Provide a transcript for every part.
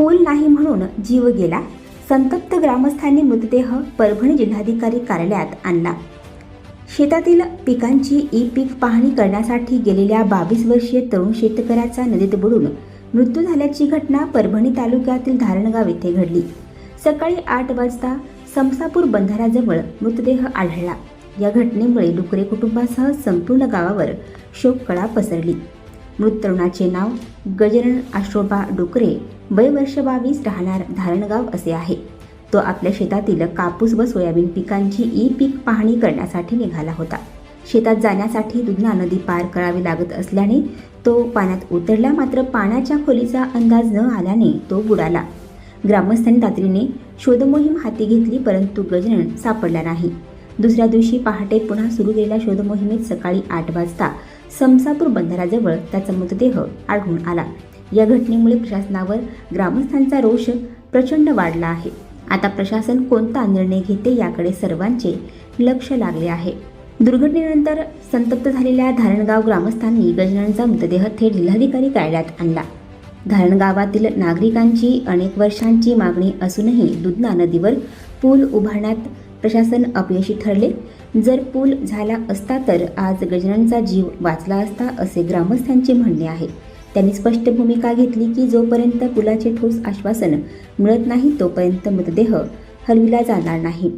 पूल नाही म्हणून जीव गेला. संतप्त ग्रामस्थांनी मृतदेह परभणी जिल्हाधिकारी कार्यालयात आणला. शेतातील पिकांची ई पीक पाहणी करण्यासाठी गेलेल्या बावीस वर्षीय तरुण शेतकऱ्याचा नदीत बुडून मृत्यू झाल्याची घटना परभणी तालुक्यातील धारणगाव येथे घडली. सकाळी आठ वाजता समसापूर बंधाऱ्याजवळ मृतदेह आढळला. या घटनेमुळे डुकरे कुटुंबासह संपूर्ण गावावर शोककळा पसरली. मृत तरुणाचे नाव गजरन आशोबा डुकरे वय वर्ष बावीस राहणार धारणगाव असे आहे. तो आपल्या शेतातील कापूस व सोयाबीन पिकांची ई पीक पाहणी करण्यासाठी निघाला होता. शेतात जाण्यासाठी दुधना नदी पार करावी लागत असल्याने तो पाण्यात उतरला मात्र पाण्याच्या खोलीचा अंदाज न आल्याने तो बुडाला. ग्रामस्थांनी तातडीने शोधमोहीम हाती घेतली परंतु गजनन सापडला नाही. दुसऱ्या दिवशी पहाटे पुन्हा सुरू केलेल्या शोधमोहिमेत सकाळी आठ वाजता समसापूर बंधाराजवळ त्याचा मृतदेह आढळून आला. या घटनेमुळे प्रशासनावर ग्रामस्थांचा रोष प्रचंड वाढला आहे. आता प्रशासन कोणता निर्णय घेते याकडे सर्वांचे लक्ष लागले आहे. दुर्घटनेनंतर संतप्त झालेल्या धारणगाव ग्रामस्थांनी गजाननचा मृतदेह थेट जिल्हाधिकारी कार्यालयात आणला. धारणगावातील नागरिकांची अनेक वर्षांची मागणी असूनही दुधना नदीवर पूल उभारण्यात प्रशासन अपयशी ठरले. जर पूल झाला असता तर आज गजाननचा जीव वाचला असता असे ग्रामस्थांचे म्हणणे आहे. त्यांनी स्पष्ट भूमिका घेतली की जोपर्यंत पुलाचे ठोस आश्वासन मिळत नाही तोपर्यंत मृतदेह हलविला जाणार नाही.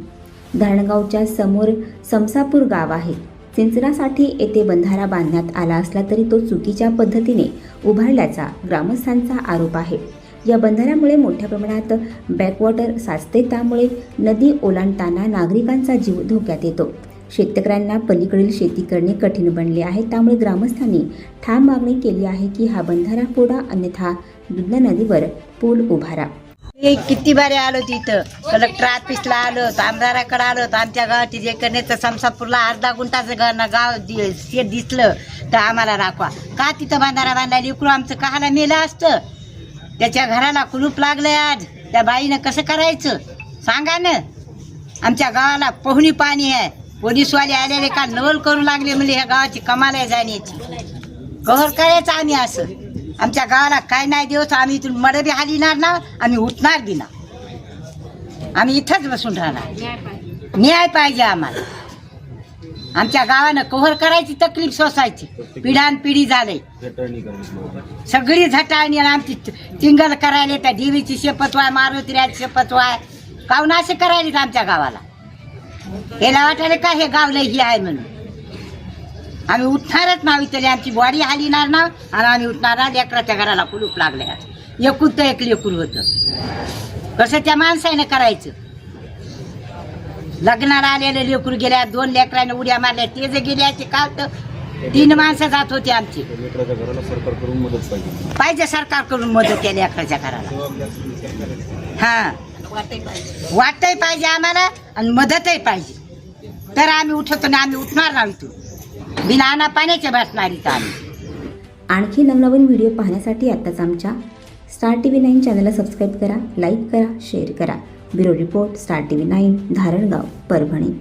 धारणगावच्या समोर समसापूर गाव आहे. सिंचनासाठी येथे बंधारा बांधण्यात आला असला तरी तो चुकीच्या पद्धतीने उभारल्याचा ग्रामस्थांचा आरोप आहे. या बंधाऱ्यामुळे मोठ्या प्रमाणात बॅकवॉटर साचते. त्यामुळे नदी ओलांडताना नागरिकांचा जीव धोक्यात येतो. शेतकऱ्यांना पलीकडील शेती करणे कठीण बनले आहे. त्यामुळे ग्रामस्थांनी ठाम मागणी केली आहे की हा बंधारा फोडा अन्यथा दुधना नदीवर पूल उभारा. हे किती बारे आलो तिथं. कलेक्टर ऑफिसला आलो तर आमदाराकडे आलो तर आमच्या गावाची जे करण्याचं समसापूरला अर्धा गुंठाचं गाव गाव दि- दिसलं तर आम्हाला राखवा का तिथं बांधारा बांधायला इकडून आमचं काहाला मेलं असतं? त्याच्या घराला कुलूप लागलंय आज. त्या बाईनं कसं करायचं? सांगा ना. आमच्या गावाला पोहणी पाणी आहे. पोलीसवाले आलेले का नवल करू लागले म्हणजे ह्या गावाची कमाल आहे जाण्याची. कहर करायचं आम्ही असं. आमच्या गावाला काय नाही देऊ आम्ही इथून मड बी हालिणार ना आम्ही उठणार बी ना. आम्ही इथंच बसून राहणार. न्याय पाहिजे आम्हाला. आमच्या गावानं कव्हर करायची तकलीफ सोसायची. पिढ्यान पिढी झालंय सगळी झटाळणी आणि आमची टिंगल करायला त्या देवीची शपथ वाय मारुतीराची शपथ वाय. काऊन असे करायलेत आमच्या गावाला? याला वाटायला का हे गाव लय ही आहे म्हणून? आम्ही उठणारच नाही तरी आमची बॉडी हालिणार ना आणि आम्ही उठणार ना लेकराच्या घराला कुलूप लागले एकूण तर एक लेकूर होत. कसं त्या माणसाने करायचं? लग्नाला आलेले लेकूर गेल्या दोन लेकराने उड्या मारल्या ते जे गेल्याचे काल तर तीन माणसं जात होती आमची. लेकराच्या घराला सरकार करून मदत पाहिजे. पाहिजे सरकारकडून मदत त्या लेकराच्या घराला. हा. वाटतही पाहिजे आम्हाला आणि मदतही पाहिजे. तर आम्ही उठवतो ना आम्ही उठणार नाही इथून. बिना आणा पाण्याच्या बसणार इथं आम्ही. आणखी नवनवीन व्हिडिओ पाहण्यासाठी आत्ताच आमच्या स्टार टी व्ही नाईन चॅनलला सबस्क्राईब करा लाईक करा शेअर करा. Bureau report star T V nine Dharangaon Parbhani.